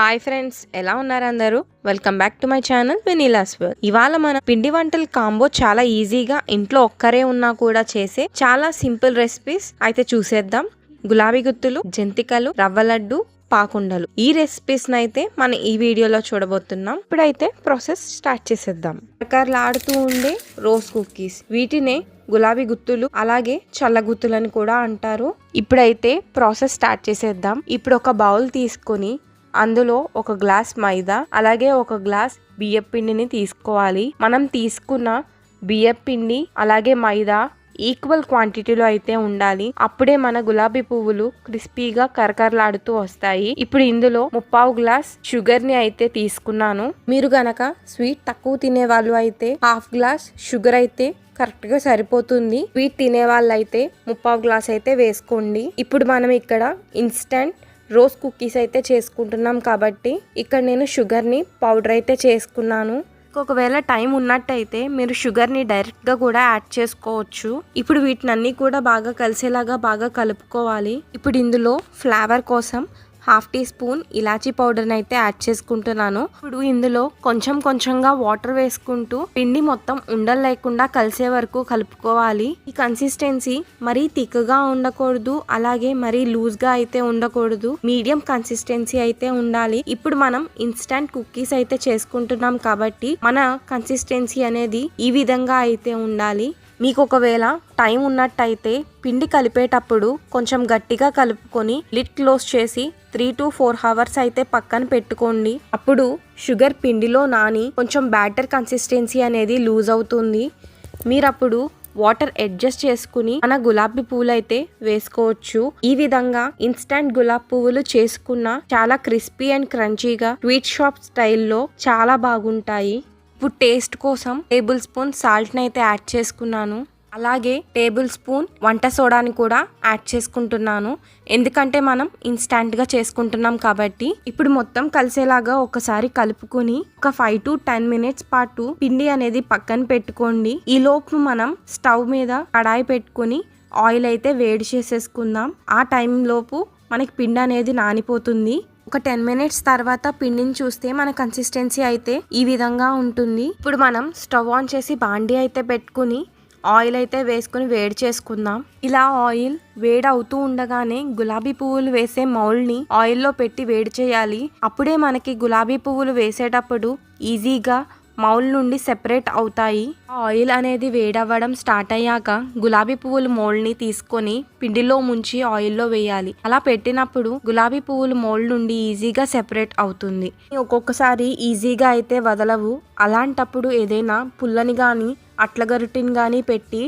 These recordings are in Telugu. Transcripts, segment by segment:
హాయ్ ఫ్రెండ్స్ ఎలా ఉన్నారు అందరూ? Welcome back to my channel వెనీలాస్ వర్ ఇవాళ మన పిండి వంటల కాంబో చాలా ఈజీగా ఇంట్లో ఒక్కరే ఉన్నా కూడా చేసే చాలా సింపుల్ రెసిపీస్ అయితే చూసేద్దాం. గులాబీ గుత్తులు జంతికలు రవ్వ లడ్డు పాకుండలు. ఈ రెసిపీస్ అయితే మనం ఈ వీడియోలో చూడబోతున్నాం. ఇప్పుడైతే ప్రాసెస్ స్టార్ట్ చేసేద్దాం. ఆడుతూ ఉండే రోజ్ కుకీస్ వీటినే గులాబీ గుత్తులు అలాగే చల్ల గుత్తులని కూడా అంటారు. ఇప్పుడైతే ప్రాసెస్ స్టార్ట్ చేసేద్దాం. ఇప్పుడు ఒక బౌల్ తీసుకొని అందులో ఒక గ్లాస్ మైదా అలాగే ఒక గ్లాస్ బియ్యం పిండిని తీసుకోవాలి. మనం తీసుకున్న బియ్యం పిండి అలాగే మైదా ఈక్వల్ క్వాంటిటీలో అయితే ఉండాలి. అప్పుడే మన గులాబీ పువ్వులు క్రిస్పీగా కరకరలాడుతూ వస్తాయి. ఇప్పుడు ఇందులో ముప్పావు గ్లాస్ షుగర్ని అయితే తీసుకున్నాను. మీరు గనక స్వీట్ తక్కువ తినే వాళ్ళు అయితే హాఫ్ గ్లాస్ షుగర్ అయితే కరెక్ట్గా సరిపోతుంది. స్వీట్ తినే వాళ్ళైతే ముప్పావు గ్లాస్ అయితే వేసుకోండి. ఇప్పుడు మనం ఇక్కడ ఇన్స్టంట్ రోజ్ కుకీస్ అయితే చేసుకుంటున్నాం కాబట్టి ఇక్కడ నేను షుగర్ని పౌడర్ అయితే చేసుకున్నాను. ఒకవేళ టైం ఉన్నట్టయితే మీరు షుగర్ని డైరెక్ట్గా కూడా యాడ్ చేసుకోవచ్చు. ఇప్పుడు వీటినన్నీ కూడా బాగా కలిసేలాగా బాగా కలుపుకోవాలి. ఇప్పుడు ఇందులో ఫ్లేవర్ కోసం హాఫ్ టీ స్పూన్ ఇలాచీ పౌడర్ని అయితే యాడ్ చేసుకుంటున్నాను. ఇప్పుడు ఇందులో కొంచెం కొంచెంగా వాటర్ వేసుకుంటూ పిండి మొత్తం ఉండలు లేకుండా కలిసే వరకు కలుపుకోవాలి. ఈ కన్సిస్టెన్సీ మరీ తిక్కగా ఉండకూడదు అలాగే మరీ లూజ్గా అయితే ఉండకూడదు. మీడియం కన్సిస్టెన్సీ అయితే ఉండాలి. ఇప్పుడు మనం ఇన్స్టంట్ కుకీస్ అయితే చేసుకుంటున్నాం కాబట్టి మన కన్సిస్టెన్సీ అనేది ఈ విధంగా అయితే ఉండాలి. మీకు ఒకవేళ టైం ఉన్నట్టయితే పిండి కలిపేటప్పుడు కొంచెం గట్టిగా కలుపుకొని లిట్ క్లోజ్ చేసి త్రీ టు ఫోర్ అవర్స్ అయితే పక్కన పెట్టుకోండి. అప్పుడు షుగర్ పిండిలో నాని కొంచెం బ్యాటర్ కన్సిస్టెన్సీ అనేది లూజ్ అవుతుంది. మీరు అప్పుడు వాటర్ అడ్జస్ట్ చేసుకుని మన గులాబీ పువ్వులు అయితే వేసుకోవచ్చు. ఈ విధంగా ఇన్స్టంట్ గులాబీ పువ్వులు చేసుకున్న చాలా క్రిస్పీ అండ్ క్రంచీగా స్వీట్ షాప్ స్టైల్లో చాలా బాగుంటాయి. ఇప్పుడు టేస్ట్ కోసం టేబుల్ స్పూన్ సాల్ట్ని అయితే యాడ్ చేసుకున్నాను. అలాగే టేబుల్ స్పూన్ వంట సోడాని కూడా యాడ్ చేసుకుంటున్నాను. ఎందుకంటే మనం ఇన్స్టాంట్గా చేసుకుంటున్నాం కాబట్టి. ఇప్పుడు మొత్తం కలిసేలాగా ఒకసారి కలుపుకొని ఒక ఫైవ్ టు టెన్ మినిట్స్ పాటు పిండి అనేది పక్కన పెట్టుకోండి. ఈ లోపు మనం స్టవ్ మీద కడాయి పెట్టుకొని ఆయిల్ అయితే వేడి చేసేసుకుందాం. ఆ టైంలోపు మనకి పిండి అనేది నానిపోతుంది. ఒక టెన్ మినిట్స్ తర్వాత పిండిని చూస్తే మన కన్సిస్టెన్సీ అయితే ఈ విధంగా ఉంటుంది. ఇప్పుడు మనం స్టవ్ ఆన్ చేసి బాండీ అయితే పెట్టుకుని ఆయిల్ అయితే వేసుకుని వేడి చేసుకుందాం. ఇలా ఆయిల్ వేడి అవుతూ ఉండగానే గులాబీ పువ్వులు వేసే మౌల్ని ఆయిల్లో పెట్టి వేడి చేయాలి. అప్పుడే మనకి గులాబీ పువ్వులు వేసేటప్పుడు ఈజీగా మౌల్ నుండి సెపరేట్ అవుతాయి. ఆయిల్ అనేది వేడవ్వడం స్టార్ట్ అయ్యాక గులాబీ పువ్వులు మోల్డ్ని తీసుకొని పిండిలో ముంచి ఆయిల్లో వేయాలి. అలా పెట్టినప్పుడు గులాబీ పువ్వులు మోల్డ్ నుండి ఈజీగా సెపరేట్ అవుతుంది. ఒక్కొక్కసారి ఈజీగా అయితే వదలవు. అలాంటప్పుడు ఏదైనా పుల్లని కానీ అట్లగరుటిని కానీ పెట్టి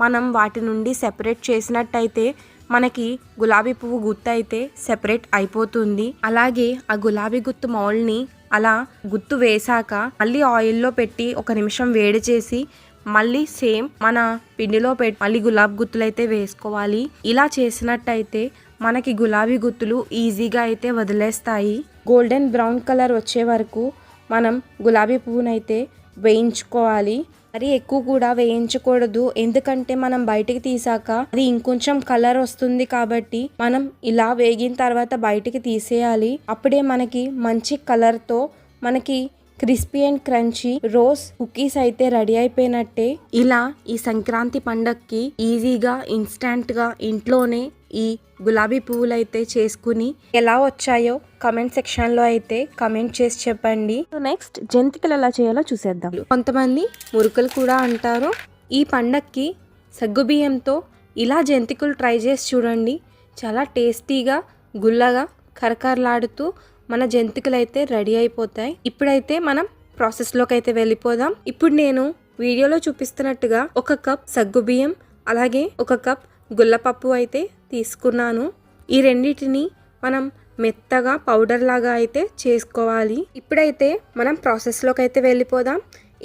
మనం వాటి నుండి సెపరేట్ చేసినట్టయితే మనకి గులాబీ పువ్వు గుత్తు అయితే సెపరేట్ అయిపోతుంది. అలాగే ఆ గులాబీ గుత్తు మౌల్ని అలా గుత్తు వేశాక మళ్ళీ ఆయిల్లో పెట్టి ఒక నిమిషం వేడి చేసి మళ్ళీ సేమ్ మన పిండిలో పెట్టి మళ్ళీ గులాబీ గుత్తులు అయితే వేసుకోవాలి. ఇలా చేసినట్టయితే మనకి గులాబీ గుత్తులు ఈజీగా అయితే వదిలేస్తాయి. గోల్డెన్ బ్రౌన్ కలర్ వచ్చే వరకు మనం గులాబీ పువ్వునైతే వేయించుకోవాలి. మరి ఎక్కువ కూడా వేయించకూడదు. ఎందుకంటే మనం బయటికి తీసాక అది ఇంకొంచెం కలర్ వస్తుంది కాబట్టి మనం ఇలా వేగిన తర్వాత బయటికి తీసేయాలి. అప్పుడే మనకి మంచి కలర్తో మనకి crispy and crunchy rose cookies అయితే రెడీ అయిపోయినట్టే. ఇలా ఈ సంక్రాంతి పండక్కి ఈజీగా ఇన్స్టాంట్గా ఇంట్లోనే ఈ గులాబీ పువ్వులు అయితే చేసుకుని ఎలా వచ్చాయో కమెంట్ సెక్షన్లో అయితే కమెంట్ చేసి చెప్పండి. నెక్స్ట్ జంతికలు ఎలా చేయాలో చూసేద్దాం. కొంతమంది మురుకులు కూడా అంటారు. ఈ పండక్కి సగ్గుబియ్యంతో ఇలా జంతికలు ట్రై చేసి చూడండి. చాలా టేస్టీగా గుల్లగా కరకరలాడుతూ మన జంతికలు అయితే రెడీ అయిపోతాయి. ఇప్పుడైతే మనం ప్రాసెస్లోకి అయితే వెళ్ళిపోదాం. ఇప్పుడు నేను వీడియోలో చూపిస్తున్నట్టుగా ఒక కప్ సగ్గుబియ్యం అలాగే ఒక కప్ గుల్లపప్పు అయితే తీసుకున్నాను. ఈ రెండింటిని మనం మెత్తగా పౌడర్ లాగా అయితే చేసుకోవాలి. ఇప్పుడైతే మనం ప్రాసెస్లోకి అయితే వెళ్ళిపోదాం.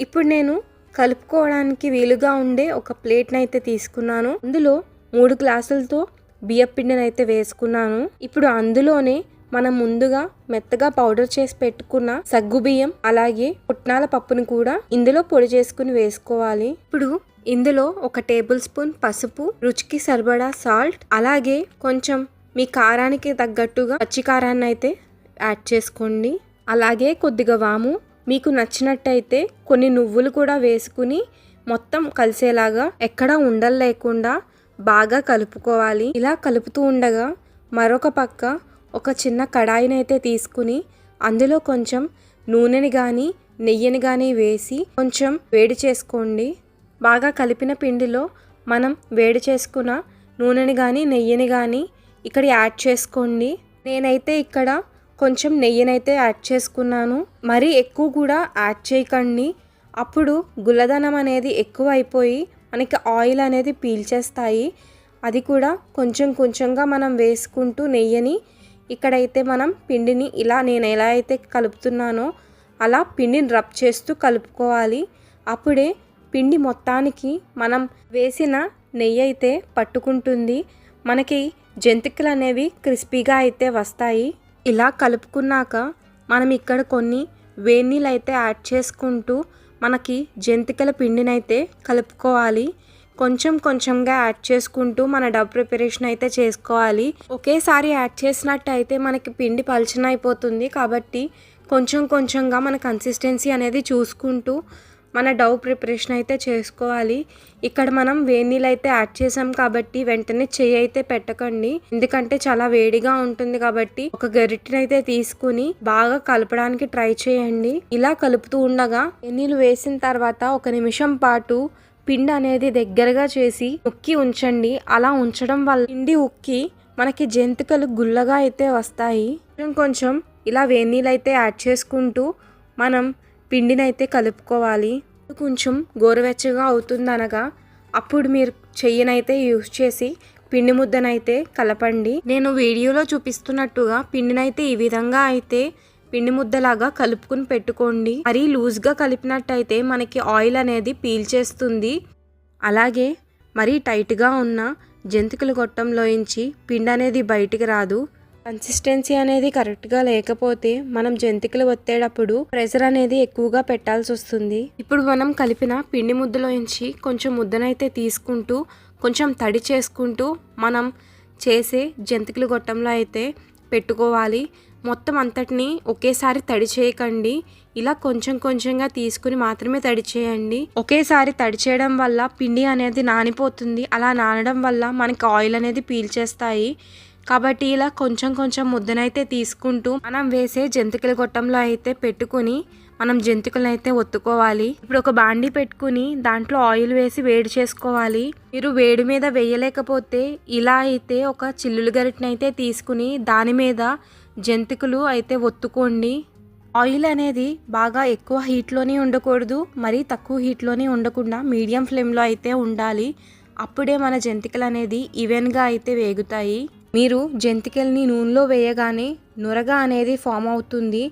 ఇప్పుడు నేను కలుపుకోవడానికి వీలుగా ఉండే ఒక ప్లేట్ని అయితే తీసుకున్నాను. అందులో మూడు గ్లాసులతో బియ్యపిండిని అయితే వేసుకున్నాను. ఇప్పుడు అందులోనే మనం ముందుగా మెత్తగా పౌడర్ చేసి పెట్టుకున్న సగ్గు బియ్యం అలాగే పుట్నాల పప్పును కూడా ఇందులో పొడి చేసుకుని వేసుకోవాలి. ఇప్పుడు ఇందులో ఒక టేబుల్ స్పూన్ పసుపు రుచికి సరిపడా సాల్ట్ అలాగే కొంచెం మీ కారానికి తగ్గట్టుగా పచ్చి కారాన్ని అయితే యాడ్ చేసుకోండి. అలాగే కొద్దిగా వాము. మీకు నచ్చినట్టయితే కొన్ని నువ్వులు కూడా వేసుకుని మొత్తం కలిసేలాగా ఎక్కడా ఉండలు లేకుండా బాగా కలుపుకోవాలి. ఇలా కలుపుతూ ఉండగా మరొక పక్క ఒక చిన్న కడాయినైతే తీసుకుని అందులో కొంచెం నూనెని కానీ నెయ్యిని కానీ వేసి కొంచెం వేడి చేసుకోండి. బాగా కలిపిన పిండిలో మనం వేడి చేసుకున్న నూనెని కానీ నెయ్యిని కానీ ఇక్కడ యాడ్ చేసుకోండి. నేనైతే ఇక్కడ కొంచెం నెయ్యినైతే యాడ్ చేసుకున్నాను. మరీ ఎక్కువ కూడా యాడ్ చేయకండి. అప్పుడు గుల్లదనం అనేది ఎక్కువ అయిపోయి మనకి ఆయిల్ అనేది పీల్చేస్తాయి. అది కూడా కొంచెం కొంచెంగా మనం వేసుకుంటూ నెయ్యిని ఇక్కడైతే మనం పిండిని ఇలా నేను ఎలా అయితే కలుపుతున్నానో అలా పిండిని రబ్ చేస్తూ కలుపుకోవాలి. అప్పుడే పిండి మొత్తానికి మనం వేసిన నెయ్యి అయితే పట్టుకుంటుంది. మనకి జంతికలు అనేవి క్రిస్పీగా అయితే వస్తాయి. ఇలా కలుపుకున్నాక మనం ఇక్కడ కొన్ని వేడినీళ్ళు అయితే యాడ్ చేసుకుంటూ మనకి జంతికల పిండినైతే కలుపుకోవాలి. కొంచెం కొంచెంగా యాడ్ చేసుకుంటూ మన డబ్ ప్రిపరేషన్ అయితే చేసుకోవాలి. ఒకేసారి యాడ్ చేసినట్టు అయితే మనకి పిండి పలచన అయిపోతుంది కాబట్టి కొంచెం కొంచెంగా మన కన్సిస్టెన్సీ అనేది చూసుకుంటూ మన డవ్ ప్రిపరేషన్ అయితే చేసుకోవాలి. ఇక్కడ మనం వేడి నీళ్ళు అయితే యాడ్ చేసాం కాబట్టి వెంటనే చెయ్యి అయితే పెట్టకండి. ఎందుకంటే చాలా వేడిగా ఉంటుంది కాబట్టి ఒక గరిటెని అయితే తీసుకుని బాగా కలపడానికి ట్రై చేయండి. ఇలా కలుపుతూ ఉండగా నీళ్ళు వేసిన తర్వాత ఒక నిమిషం పాటు పిండి అనేది దగ్గరగా చేసి ఉక్కి ఉంచండి. అలా ఉంచడం వల్ల పిండి ఉక్కి మనకి జంతికలు గుల్లగా అయితే వస్తాయి. కొంచెం కొంచెం ఇలా వేడి అయితే యాడ్ చేసుకుంటూ మనం పిండిని అయితే కలుపుకోవాలి. కొంచెం గోరువెచ్చగా అవుతుందనగా అప్పుడు మీరు చెయ్యనైతే యూస్ చేసి పిండి ముద్దనైతే కలపండి. నేను వీడియోలో చూపిస్తున్నట్టుగా పిండినైతే ఈ విధంగా అయితే పిండి ముద్దలాగా కలుపుకుని పెట్టుకోండి. మరీ లూజ్గా కలిపినట్టయితే మనకి ఆయిల్ అనేది పీల్చేస్తుంది. అలాగే మరీ టైట్గా ఉన్న జంతికల గొట్టంలోంచి పిండి అనేది బయటికి రాదు. కన్సిస్టెన్సీ అనేది కరెక్ట్గా లేకపోతే మనం జంతికలు ఒత్తేటప్పుడు ప్రెషర్ అనేది ఎక్కువగా పెట్టాల్సి వస్తుంది. ఇప్పుడు మనం కలిపిన పిండి ముద్దలోంచి కొంచెం ముద్దనైతే తీసుకుంటూ కొంచెం తడి చేసుకుంటూ మనం చేసే జంతికల గొట్టంలో అయితే పెట్టుకోవాలి. మొత్తం అంతటిని ఒకేసారి తడి చేయకండి. ఇలా కొంచెం కొంచెంగా తీసుకుని మాత్రమే తడి చేయండి. ఒకేసారి తడి చేయడం వల్ల పిండి అనేది నానిపోతుంది. అలా నానడం వల్ల మనకి ఆయిల్ అనేది పీల్చేస్తాయి. కాబట్టి ఇలా కొంచెం కొంచెం ముద్దనైతే తీసుకుంటూ మనం వేసే జంతికల గొట్టంలో అయితే పెట్టుకుని మనం జంతికలను అయితే ఒత్తుకోవాలి. ఇప్పుడు ఒక బాండి పెట్టుకుని దాంట్లో ఆయిల్ వేసి వేడి చేసుకోవాలి. మీరు వేడి మీద వేయలేకపోతే ఇలా అయితే ఒక చిల్లులు గరిటెని అయితే తీసుకుని దాని మీద జంతికలు అయితే ఒత్తుకోండి. ఆయిల్ అనేది బాగా ఎక్కువ హీట్లోనే ఉండకూడదు మరీ తక్కువ హీట్లోనే ఉండకుండా మీడియం ఫ్లేమ్లో అయితే ఉండాలి. అప్పుడే మన జంతికలు అనేది ఈవెన్గా అయితే వేగుతాయి. మీరు జంతికల్ని నూనెలో వేయగానే నురగ అనేది ఫామ్ అవుతుంది.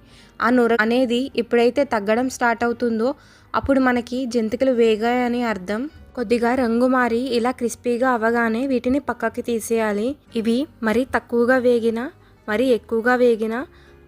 ఆ నుర అనేది ఎప్పుడైతే తగ్గడం స్టార్ట్ అవుతుందో అప్పుడు మనకి జంతికలు వేగాయని అర్థం. కొద్దిగా రంగు మారి ఇలా క్రిస్పీగా అవ్వగానే వీటిని పక్కకి తీసేయాలి. ఇవి మరీ తక్కువగా వేగిన మరీ ఎక్కువగా వేగిన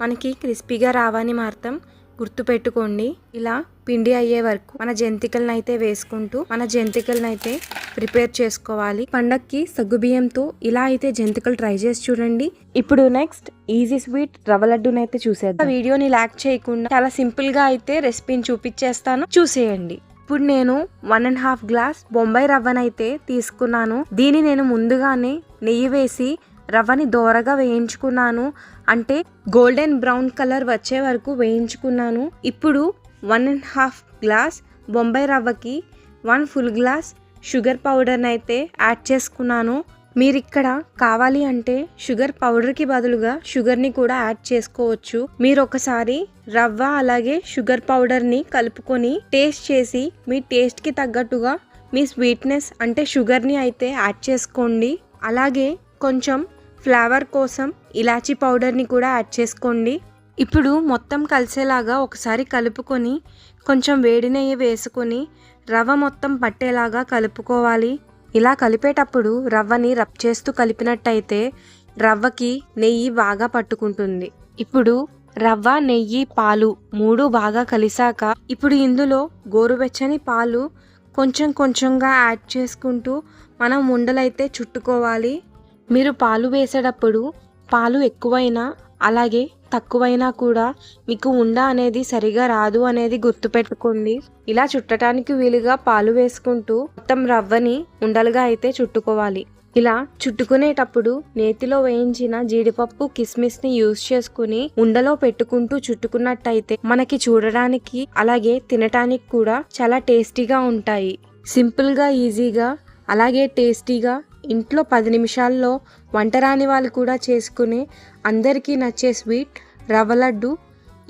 మనకి క్రిస్పీగా రావని అర్థం గుర్తుపెట్టుకోండి. ఇలా పిండి అయ్యే వరకు మన జంతికలను అయితే వేసుకుంటూ మన జంతికలను అయితే ప్రిపేర్ చేసుకోవాలి. పండక్కి సగ్గుబియ్యంతో ఇలా అయితే జంతికలు ట్రై చేసి చూడండి. ఇప్పుడు నెక్స్ట్ ఈజీ స్వీట్ రవ్వ లడ్డూని అయితే చూసేద్దాం వీడియోని ల్యాక్ చేయకుండా చాలా సింపుల్గా అయితే రెసిపీని చూపించేస్తాను చూసేయండి. ఇప్పుడు నేను one and half glass Bombay రవ్వనైతే తీసుకున్నాను. దీన్ని నేను ముందుగానే నెయ్యి వేసి రవ్వని దోరగా వేయించుకున్నాను. అంటే గోల్డెన్ బ్రౌన్ కలర్ వచ్చే వరకు వేయించుకున్నాను. ఇప్పుడు one and half glass Bombay రవ్వకి one full glass sugar పౌడర్ని అయితే యాడ్ చేసుకున్నాను. మీరు ఇక్కడ కావాలి అంటే షుగర్ పౌడర్కి బదులుగా షుగర్ని కూడా యాడ్ చేసుకోవచ్చు. మీరు ఒకసారి రవ్వ అలాగే షుగర్ పౌడర్ని కలుపుకొని టేస్ట్ చేసి మీ టేస్ట్కి తగ్గట్టుగా మీ స్వీట్నెస్ అంటే షుగర్ని అయితే యాడ్ చేసుకోండి. అలాగే కొంచెం ఫ్లేవర్ కోసం ఇలాచీ పౌడర్ని కూడా యాడ్ చేసుకోండి. ఇప్పుడు మొత్తం కలిసేలాగా ఒకసారి కలుపుకొని కొంచెం వేడి నెయ్యి వేసుకొని రవ్వ మొత్తం పట్టేలాగా కలుపుకోవాలి. ఇలా కలిపేటప్పుడు రవ్వని రబ్ చేస్తూ కలిపినట్టయితే రవ్వకి నెయ్యి బాగా పట్టుకుంటుంది. ఇప్పుడు రవ్వ నెయ్యి పాలు మూడు బాగా కలిసాక ఇప్పుడు ఇందులో గోరువెచ్చని పాలు కొంచెం కొంచెంగా యాడ్ చేసుకుంటూ మనం ఉండలైతే చుట్టుకోవాలి. మీరు పాలు వేసేటప్పుడు పాలు ఎక్కువైనా అలాగే తక్కువైనా కూడా మీకు ఉండ అనేది సరిగా రాదు అనేది గుర్తుపెట్టుకోండి. ఇలా చుట్టడానికి వీలుగా పాలు వేసుకుంటూ మొత్తం రవ్వని ఉండలుగా అయితే చుట్టుకోవాలి. ఇలా చుట్టుకునేటప్పుడు నేతిలో వేయించిన జీడిపప్పు కిస్మిస్ని యూజ్ చేసుకుని ఉండలో పెట్టుకుంటూ చుట్టుకున్నట్టయితే మనకి చూడడానికి అలాగే తినటానికి కూడా చాలా టేస్టీగా ఉంటాయి. సింపుల్గా ఈజీగా అలాగే టేస్టీగా ఇంట్లో పది నిమిషాల్లో వంట రాని వాళ్ళు కూడా చేసుకునే అందరికీ నచ్చే స్వీట్ రవ్వ లడ్డు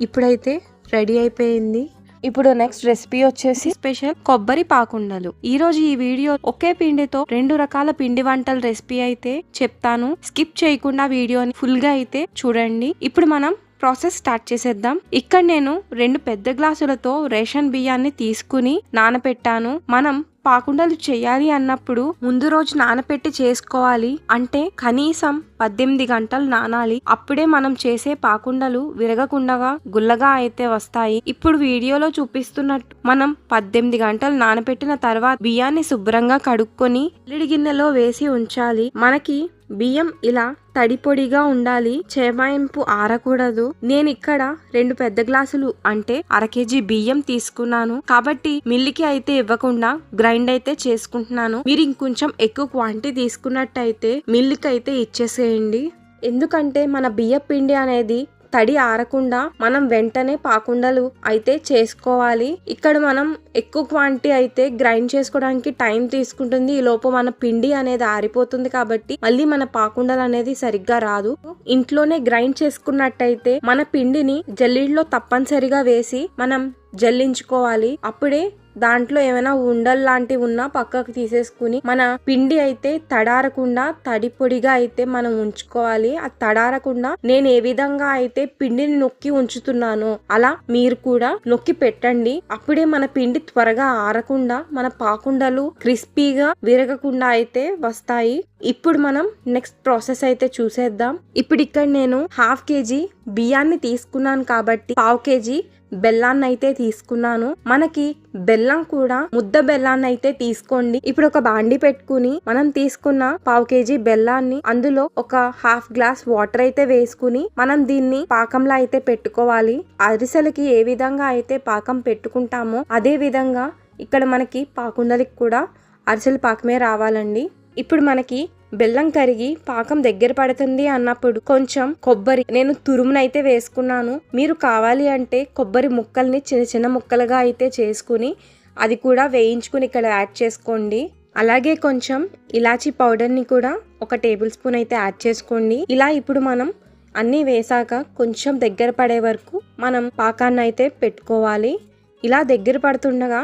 ఇప్పుడైతే రెడీ అయిపోయింది. ఇప్పుడు నెక్స్ట్ రెసిపీ వచ్చేసి స్పెషల్ కొబ్బరి పాకుండలు. ఈ రోజు ఈ వీడియో ఒకే పిండితో రెండు రకాల పిండి వంటల రెసిపీ అయితే చెప్తాను. స్కిప్ చేయకుండా వీడియోని ఫుల్గా అయితే చూడండి. ఇప్పుడు మనం ప్రాసెస్ స్టార్ట్ చేసేద్దాం. ఇక్కడ నేను రెండు పెద్ద గ్లాసులతో రేషన్ బియ్యాన్ని తీసుకుని నానపెట్టాను. మనం పాకుండలు చేయాలి అన్నప్పుడు ముందు రోజు నానపెట్టి చేసుకోవాలి. అంటే కనీసం పద్దెనిమిది గంటలు నానాలి. అప్పుడే మనం చేసే పాకుండలు విరగకుండా గుల్లగా అయితే వస్తాయి. ఇప్పుడు వీడియోలో చూపిస్తున్నట్టు మనం పద్దెనిమిది గంటలు నానపెట్టిన తర్వాత బియ్యాన్ని శుభ్రంగా కడుక్కొని గిన్నెలో వేసి ఉంచాలి. మనకి బియ్యం ఇలా తడిపొడిగా ఉండాలి చేమాయింపు ఆరకూడదు. నేను ఇక్కడ రెండు పెద్ద గ్లాసులు అంటే అర కేజీ బియ్యం తీసుకున్నాను. కాబట్టి మిల్లికి అయితే ఇవ్వకుండా గ్రైండ్ అయితే చేసుకుంటున్నాను. మీరు ఇంకొంచెం ఎక్కువ క్వాంటిటీ తీసుకున్నట్టయితే మిల్లికి అయితే ఇచ్చేసేయండి. ఎందుకంటే మన బియ్య పిండి అనేది తడి ఆరకుండా మనం వెంటనే పాకుండలు అయితే చేసుకోవాలి. ఇక్కడ మనం ఎక్కువ క్వాంటిటీ అయితే గ్రైండ్ చేసుకోవడానికి టైం తీసుకుంటుంది. ఈ లోపు మన పిండి అనేది ఆరిపోతుంది కాబట్టి మళ్ళీ మన పాకుండలు అనేది సరిగ్గా రాదు. ఇంట్లోనే గ్రైండ్ చేసుకున్నట్టయితే మన పిండిని జల్లీలో తప్పనిసరిగా వేసి మనం జల్లించుకోవాలి. అప్పుడే దాంట్లో ఏమైనా ఉండలు లాంటివి ఉన్నా పక్కకు తీసేసుకుని మన పిండి అయితే తడారకుండా తడి పొడిగా అయితే మనం ఉంచుకోవాలి. ఆ తడారకుండా నేను ఏ విధంగా అయితే పిండిని నొక్కి ఉంచుతున్నానో అలా మీరు కూడా నొక్కి పెట్టండి. అప్పుడే మన పిండి త్వరగా ఆరకుండా మన పాకుండలు క్రిస్పీగా విరగకుండా అయితే వస్తాయి. ఇప్పుడు మనం నెక్స్ట్ ప్రాసెస్ అయితే చూసేద్దాం. ఇప్పుడు ఇక్కడ నేను హాఫ్ కేజీ బియ్యాన్ని తీసుకున్నాను కాబట్టి పావు కేజీ బెల్లాన్ని అయితే తీసుకున్నాను. మనకి బెల్లం కూడా ముద్ద బెల్లాన్ని అయితే తీసుకోండి. ఇప్పుడు ఒక బాండి పెట్టుకుని మనం తీసుకున్న పావు కేజీ బెల్లాన్ని అందులో ఒక హాఫ్ గ్లాస్ వాటర్ అయితే వేసుకుని మనం దీన్ని పాకంలో అయితే పెట్టుకోవాలి. అరిసెలకి ఏ విధంగా అయితే పాకం పెట్టుకుంటామో అదే విధంగా ఇక్కడ మనకి పాకుండలికి కూడా అరిసెల పాకమే రావాలండి. ఇప్పుడు మనకి బెల్లం కరిగి పాకం దగ్గర పడుతుంది అన్నప్పుడు కొంచెం కొబ్బరి నేను తురుమునైతే వేసుకున్నాను. మీరు కావాలి అంటే కొబ్బరి ముక్కల్ని చిన్న చిన్న ముక్కలుగా అయితే చేసుకుని అది కూడా వేయించుకుని ఇక్కడ యాడ్ చేసుకోండి. అలాగే కొంచెం ఇలాచీ పౌడర్ని కూడా ఒక టేబుల్ స్పూన్ అయితే యాడ్ చేసుకోండి. ఇలా ఇప్పుడు మనం అన్నీ వేసాక కొంచెం దగ్గర పడే వరకు మనం పాకాన్ని అయితే పెట్టుకోవాలి. ఇలా దగ్గర పడుతుండగా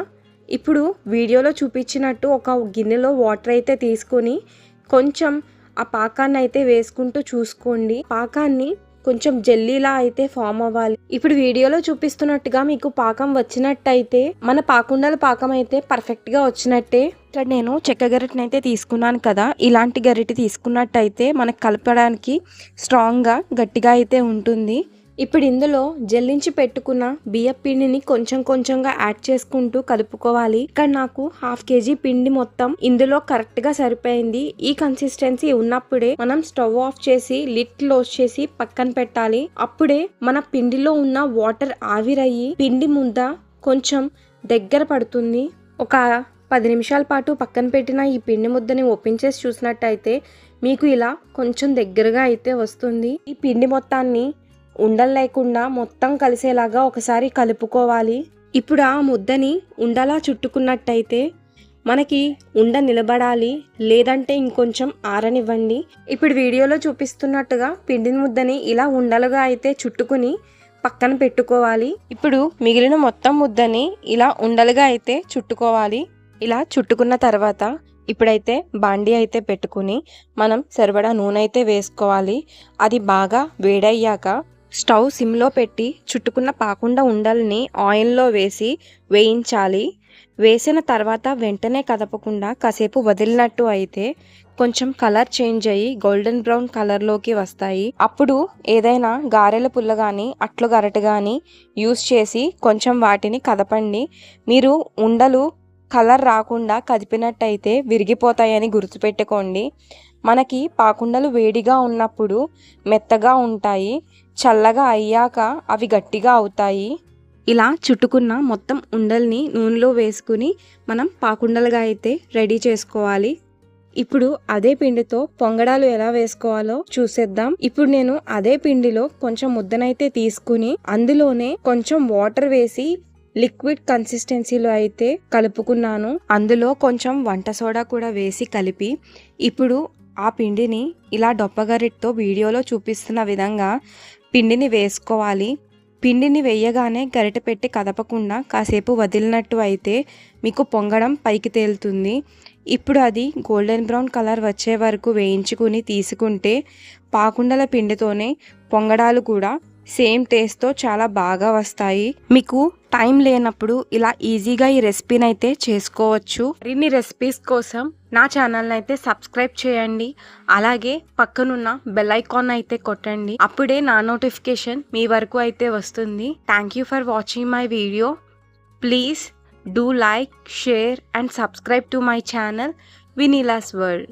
ఇప్పుడు వీడియోలో చూపించినట్టు ఒక గిన్నెలో వాటర్ అయితే తీసుకొని కొంచెం ఆ పాకాన్ని అయితే వేసుకుంటూ చూసుకోండి. పాకాన్ని కొంచెం జెల్లీలా అయితే ఫామ్ అవ్వాలి. ఇప్పుడు వీడియోలో చూపిస్తున్నట్టుగా మీకు పాకం వచ్చినట్టయితే మన పాకుండల పాకం అయితే పర్ఫెక్ట్గా వచ్చినట్టే. ఇక్కడ నేను చెక్క గరిటెని అయితే తీసుకున్నాను కదా ఇలాంటి గరిటె తీసుకున్నట్టయితే మనకు కలపడానికి స్ట్రాంగ్గా గట్టిగా అయితే ఉంటుంది. ఇప్పుడు ఇందులో జల్లించి పెట్టుకున్న బియ్య పిండిని కొంచెం కొంచెంగా యాడ్ చేసుకుంటూ కలుపుకోవాలి. ఇక్కడ నాకు హాఫ్ కేజీ పిండి మొత్తం ఇందులో కరెక్ట్గా సరిపోయింది. ఈ కన్సిస్టెన్సీ ఉన్నప్పుడే మనం స్టవ్ ఆఫ్ చేసి లిట్ క్లోజ్ చేసి పక్కన పెట్టాలి. అప్పుడే మన పిండిలో ఉన్న వాటర్ ఆవిరయ్యి పిండి ముద్ద కొంచెం దగ్గర పడుతుంది. ఒక పది నిమిషాల పాటు పక్కన పెట్టిన ఈ పిండి ముద్దని ఓపెన్ చేసి చూసినట్టయితే మీకు ఇలా కొంచెం దగ్గరగా అయితే వస్తుంది. ఈ పిండి మొత్తాన్ని ఉండలు లేకుండా మొత్తం కలిసేలాగా ఒకసారి కలుపుకోవాలి. ఇప్పుడు ఆ ముద్దని ఉండలా చుట్టుకున్నట్టయితే మనకి ఉండ నిలబడాలి లేదంటే ఇంకొంచెం ఆరనివ్వండి. ఇప్పుడు వీడియోలో చూపిస్తున్నట్టుగా పిండి ముద్దని ఇలా ఉండలుగా అయితే చుట్టుకుని పక్కన పెట్టుకోవాలి. ఇప్పుడు మిగిలిన మొత్తం ముద్దని ఇలా ఉండలుగా అయితే చుట్టుకోవాలి. ఇలా చుట్టుకున్న తర్వాత ఇప్పుడైతే బాండి అయితే పెట్టుకుని మనం సరిపడా నూనె అయితే వేసుకోవాలి. అది బాగా వేడయ్యాక స్టవ్ సిమ్లో పెట్టి చుట్టుకున్న పాకుండా ఉండల్ని ఆయిల్లో వేసి వేయించాలి. వేసిన తర్వాత వెంటనే కదపకుండా కాసేపు వదిలినట్టు అయితే కొంచెం కలర్ చేంజ్ అయ్యి గోల్డెన్ బ్రౌన్ కలర్లోకి వస్తాయి. అప్పుడు ఏదైనా గారెల పుల్ల కానీ అట్లు గరట కానీ యూస్ చేసి కొంచెం వాటిని కదపండి. మీరు ఉండలు కలర్ రాకుండా కదిపినట్టయితే విరిగిపోతాయని గుర్తుపెట్టుకోండి. మనకి పాకుండలు వేడిగా ఉన్నప్పుడు మెత్తగా ఉంటాయి. చల్లగా అయ్యాక అవి గట్టిగా అవుతాయి. ఇలా చుట్టుకున్న మొత్తం ఉండల్ని నూనెలో వేసుకుని మనం పాకుండలుగా అయితే రెడీ చేసుకోవాలి. ఇప్పుడు అదే పిండితో పొంగడాలు ఎలా వేసుకోవాలో చూసేద్దాం. ఇప్పుడు నేను అదే పిండిలో కొంచెం ముద్దనైతే తీసుకుని అందులోనే కొంచెం వాటర్ వేసి లిక్విడ్ కన్సిస్టెన్సీలో అయితే కలుపుకున్నాను. అందులో కొంచెం వంట సోడా కూడా వేసి కలిపి ఇప్పుడు ఆ పిండిని ఇలా డొప్పగరిటితో వీడియోలో చూపిస్తున్న విధంగా పిండిని వేసుకోవాలి. పిండిని వేయగానే గరిట పెట్టి కదపకుండా కాసేపు వదిలినట్టు అయితే మీకు పొంగడం పైకి తేలుతుంది. ఇప్పుడు అది గోల్డెన్ బ్రౌన్ కలర్ వచ్చే వరకు వేయించుకుని తీసుకుంటే పాకుండల పిండితోనే పొంగడాలు కూడా సేమ్ టేస్ట్తో చాలా బాగా వస్తాయి. మీకు టైం లేనప్పుడు ఇలా ఈజీగా ఈ రెసిపీని అయితే చేసుకోవచ్చు. మరిన్ని రెసిపీస్ కోసం నా ఛానల్ని అయితే సబ్స్క్రైబ్ చేయండి. అలాగే పక్కనున్న బెల్ ఐకాన్ అయితే కొట్టండి. అప్పుడే నా నోటిఫికేషన్ మీ వరకు అయితే వస్తుంది. Thank you for watching my video please do like share and subscribe to my channel Vineela's world